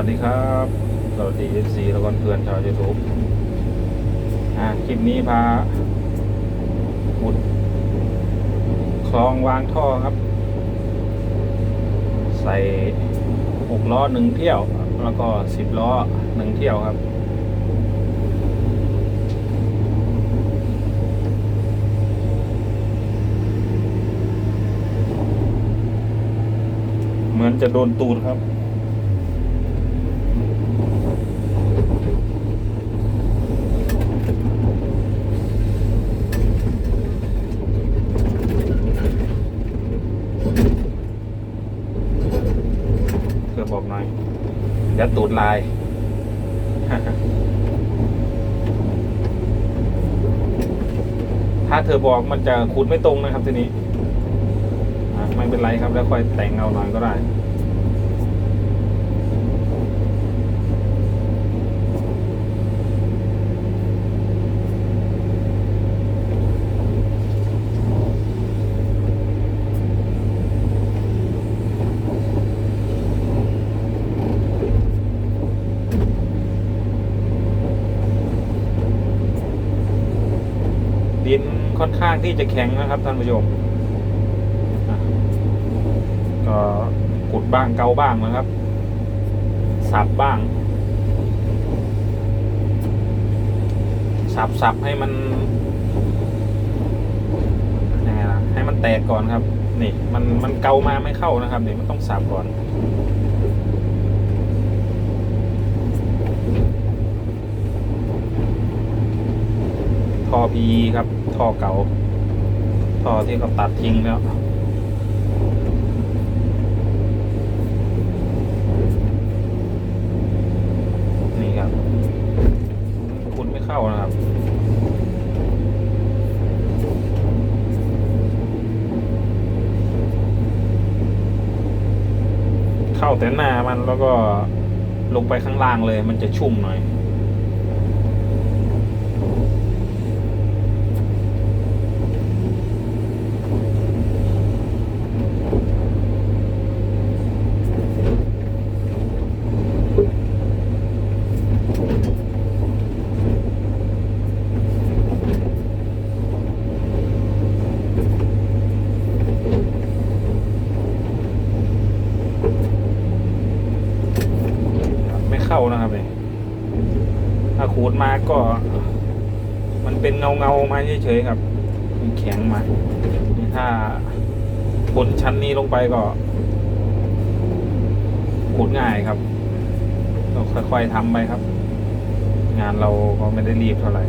วัสดีครับสวัสดีเอฟซีแล้วก็เพื่อนชาวยูทูบอ่าคลิปนี้พาขุดคลองวางท่อครับ ใส่หกล้อหนึ่งเที่ยว แล้วก็สิบล้อหนึ่งเที่ยวครับเหมือนจะโดนตูดครับ เพื่อบอกหน่อย เดี๋ยวตูดลาย ถ้าเธอบอกมันจะขุดไม่ตรงนะครับทีนี้อะไม่เป็นไรครับแล้วค่อยแต่งเอาหน่อยก็ได้ ดิน ค่อนข้างที่จะแข็งนะครับท่านผู้ชมก็ขุดบ้างเกาบ้างนะครับ สับบ้าง สับสับให้มันยังไงล่ะให้มันแตกก่อนครับ นี่มันมันเกามาไม่เข้านะครับนี่มันต้องสับก่อน ท่อพีครับ ท่อเก่า ท่อที่เขาตัดทิ้งแล้วนี่ครับ คุณไม่เข้านะครับเข้าแต่หน้ามันแล้วก็ลงไปข้างล่างเลยมันจะชุ่มหน่อย ไม่เข้านะครับเนี่ยถ้าขู ดมาก็ มันเป็นเงาเงามาเฉยๆครับมันแข็งมาถ้าขนชั้นนี้ลงไปก็ขูดง่ายครับเราค่อยๆทำไปครับ งานเราก็ไม่ได้รีบเท่าไหร่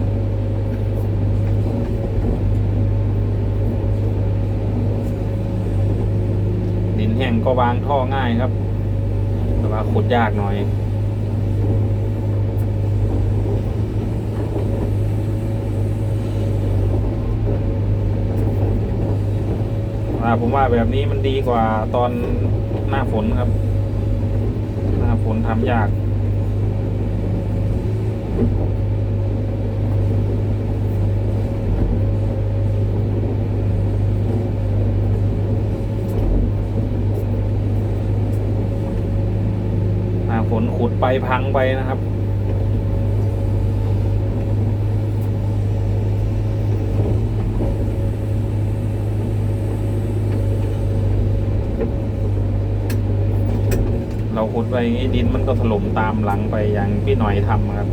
ดินแห้งก็วางท่อง่ายครับ แต่ว่าขุดยากหน่อย ผมว่าแบบนี้มันดีกว่าตอนหน้าฝนครับ หน้าฝนทำยาก หน้าฝนขุดไปพังไปนะครับ เราขุด ไปอย่างนี้ดินมันก็ถล่มตามหลังไปอย่างพี่หน่อยทำครับ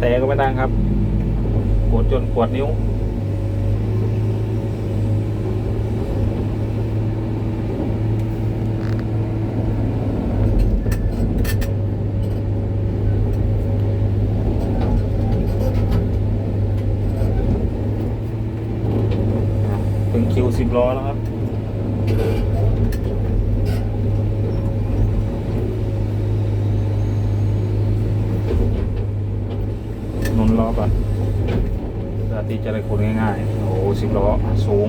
แต่ก็ไม่ดังครับปวดจนปวดนิ้ว ถึงคิวสิบล้อแล้วครับ หนุนล้อ ก่อนเพื่อที่จะได้ขนง่ายๆ โอ้สิบล้อสูง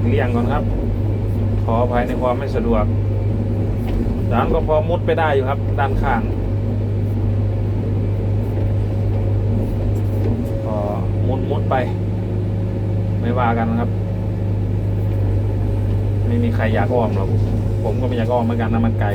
กเลี่ยงก่อนครับ ขออภัยในความไม่สะดวกด้านก็พอมุดไปได้อยู่ครับ ด้านข้างก็มุดมุดไป ไม่ว่ากันครับ ไม่มีใครอยากอ้อมหรอกผมก็ไม่อยากอ้อมเหมือนกันนะมันไกล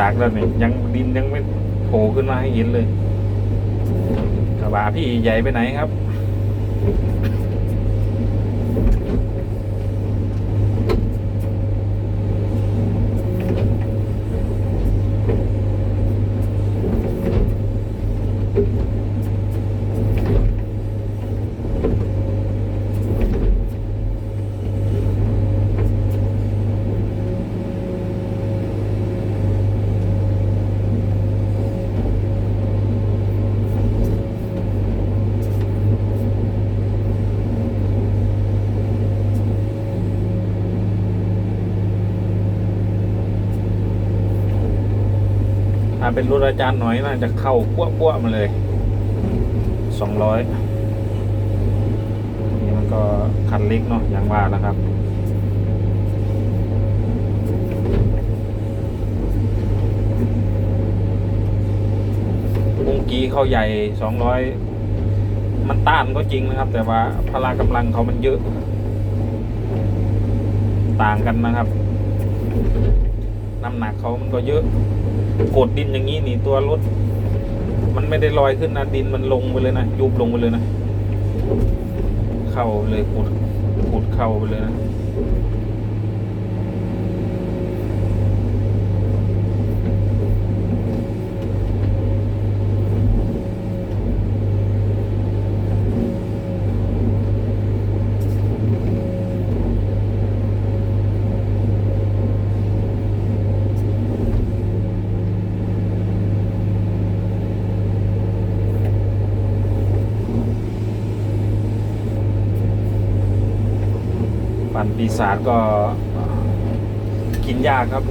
ตากแล้วเนี่ยยังดินยังไม่โผล่ขึ้นมาให้เห็นเลยกระบะพี่ใหญ่ไปไหนครับ เป็นรถอาจารย์หน่อยน่าจะเข้าปั้วปั้วๆมาเลยสองร้อยนี่มันก็คันเล็กเนาะอย่างว่านะครับวงกีเขาใหญ่สองร้อยมันต้านก็จริงนะครับ แต่ว่าพละกำลังเขามันเยอะ ต่างกันนะครับน้ำหนักเขามันก็เยอะ กดดินอย่างนี้นี่ตัวรถ มันไม่ได้ลอยขึ้นนะดินมันลงไปเลยนะยุบลงไปเลยนะ เข้าเลยขุดขุดเข้าไปเลยนะ ปีศาจก็กินยากครับ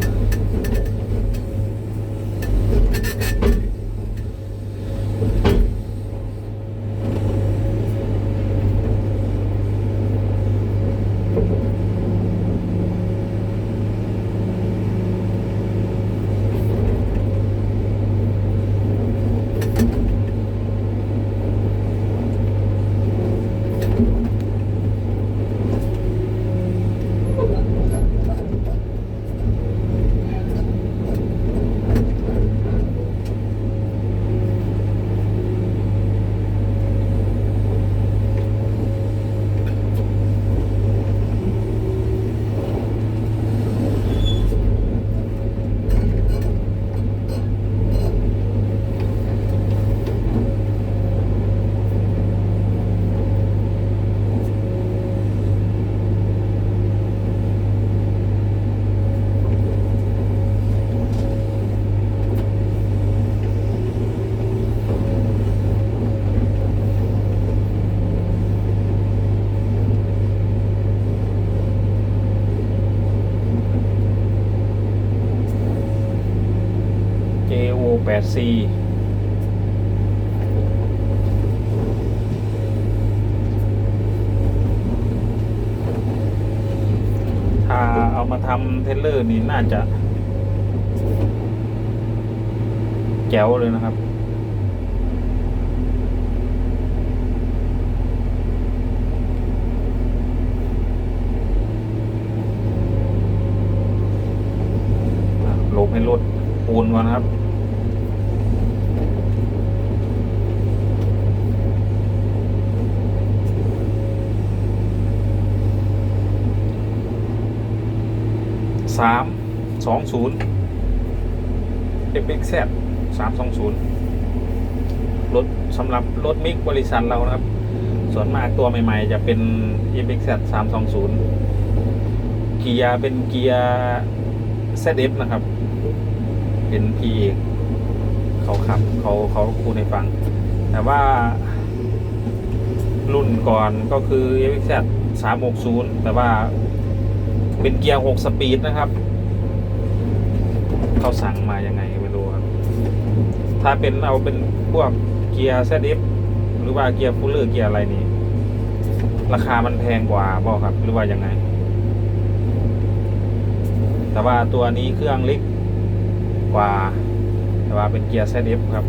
JO 8 C ถ้าเอามาทำเทเลอร์นี่น่าจะ แจ๋วเลยนะครับลงให้รถปูนก่อนครับ สามสองศูนย์ FXZ สามสองศูนย์รถสำหรับรถมิกบริษัทเรานะครับ ส่วนมากตัวใหม่ๆ จะเป็น FXZ สามสองศูนย์เกียร์เป็นเกียร์ ZF นะครับ เป็นพีเอกเขาขับเขาเขาพูให้ฟัง แต่ว่ารุ่นก่อนก็คือ FXZ 360 แต่ว่า เป็นเกียร์6สปีดนะครับ เขาสั่งมายังไงไม่รู้ครับ ถ้าเป็นเอาเป็นพวกเกียร์ ZF หรือว่าเกียร์ฟูลเลอร์เกียร์อะไรนี่ ราคามันแพงกว่าบอกครับ หรือว่ายังไง แต่ว่าตัวนี้เครื่องเล็กกว่า แต่ว่าเป็นเกียร์ ZF ครับ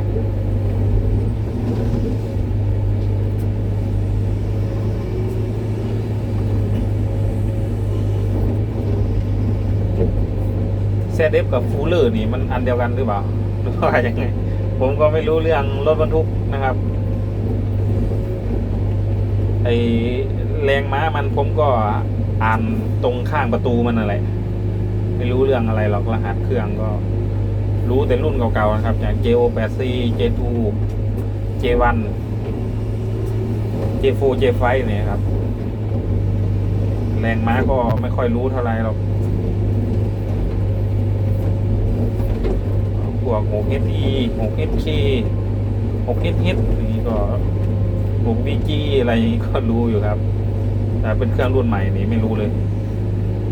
ZF กับฟูลเลอร์นี่มันอันเดียวกันหรือเปล่าหรือว่ายังไง ผมก็ไม่รู้เรื่องรถบรรทุกนะครับไอแรงม้ามันผมก็อ่านตรงข้างประตูมันอะไรไม่รู้เรื่องอะไรหรอกรหัสเครื่องก็ รู้แต่รุ่นเก่าๆนะครับ อย่าง JO 8 C J2 J1 J4 J5 เนี่ยครับ แรงม้าก็ไม่ค่อยรู้เท่าไหร่หรอก พ วก 6SE 6SK 6SH อย่างนี้ก็ 6BG อะไรอย่างนี้ก็รู้อยู่ครับ แต่เป็นเครื่องรุ่นใหม่นี่ไม่รู้เลย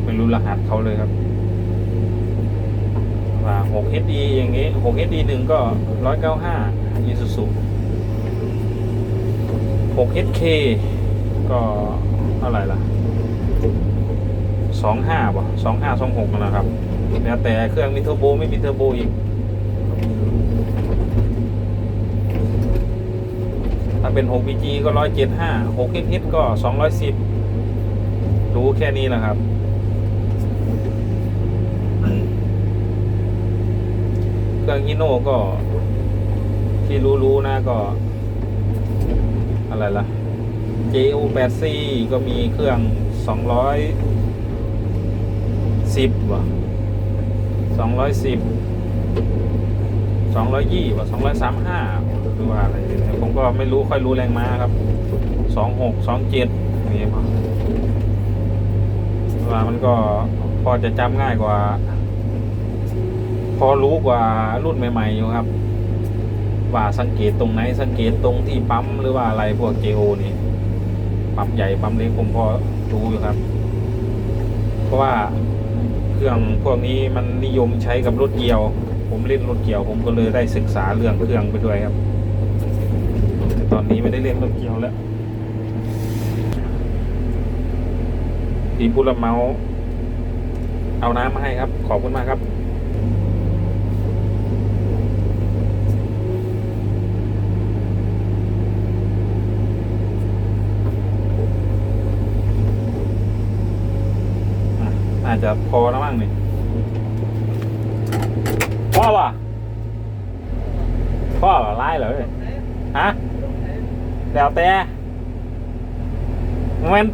ไม่รู้รหัสเขาเลยครับ ว่า 6HD อย่างงี้ 6HD หนึ่งก็ 195 Isuzu 6HK ก็เท่าไหร่ล่ะ25ป่ะ25 26นะครับ แล้วแต่เครื่องมีเทอร์โบไม่มีเทอร์โบอีก ถ้า เป็น 6BG ก็ 175 6HH ก็ 210 รู้แค่นี้แหละครับ เครื่องฮิโน่ก็ ที่รู้ๆนะก็ อะไรล่ะ JO 8 C ก็มีเครื่อง 210ว่ะ210 220ว่ะ235หรือ ว่าอะไรผมก็ไม่รู้ค่อยรู้แรงม้าครับ26 27นี่ป่ะว่ามันก็พอจะจำง่ายกว่า พอรู้กว่ารุ่นใหม่ๆอยู่ครับ ว่าสังเกตตรงไหนสังเกตตรงที่ปั๊มหรือว่าอะไรพวก JO นี่ปั๊มใหญ่ปั๊มเล็กผมพอรู้อยู่ครับ เพราะว่าเครื่องพวกนี้มันนิยมใช้กับรถเกี่ยว ผมเล่นรถเกี่ยว ผมก็เลยได้ศึกษาเรื่องเครื่องไปด้วยครับ ตอนนี้ไม่ได้เล่นรถเกี่ยวแล้วพี่ผู้รับเมา เอาน้ำมาให้ครับ ขอบคุณมากครับอะน่าจะพอแล้วมั้งนี่พ่อป่ะพ่อรอไล่เหรอเนี่ยฮะ แล้วแต่มัน